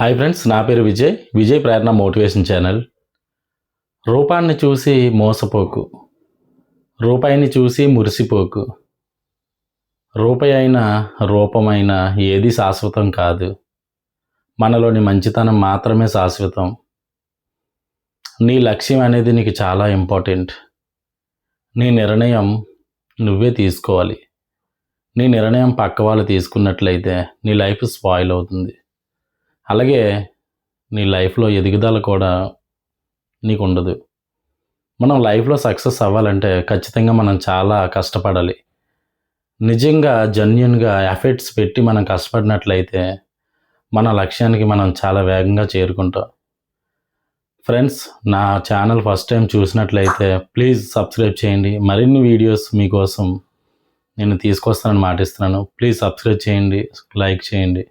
Hi friends నా పేరు Vijay. Vijay Prerana motivation channel. రూపాన్ని చూసి మోసపోకు. రూపాయిని చూసి మురిసిపోకు. రూపాయి అయినా రూపమైన ఏది శాశ్వతం కాదు. మనలోని మంచితనం మాత్రమే శాశ్వతం. నీ లక్ష్యం అనేది నీకు చాలా ఇంపార్టెంట్. నీ నిర్ణయం నువ్వే తీసుకోవాలి. నీ నిర్ణయం పక్క వాళ్ళు తీసుకున్నట్లయితే నీ లైఫ్ స్పాయిల్ అవుతుంది. అలాగే నీ లైఫ్లో ఎదుగుదల కూడా నీకు ఉండదు మనం లైఫ్లో సక్సెస్ అవ్వాలంటే ఖచ్చితంగా మనం చాలా కష్టపడాలి. నిజంగా జెన్యున్గా ఎఫర్ట్స్ పెట్టి మనం కష్టపడినట్లయితే మన లక్ష్యానికి మనం చాలా వేగంగా చేరుకుంటాం. ఫ్రెండ్స్ నా ఛానల్ ఫస్ట్ టైం చూసినట్లయితే ప్లీజ్ సబ్స్క్రైబ్ చేయండి. మరిన్ని వీడియోస్ మీకోసం నేను తీసుకొస్తానని మాటిస్తున్నాను. ప్లీజ్ సబ్స్క్రైబ్ చేయండి లైక్ చేయండి.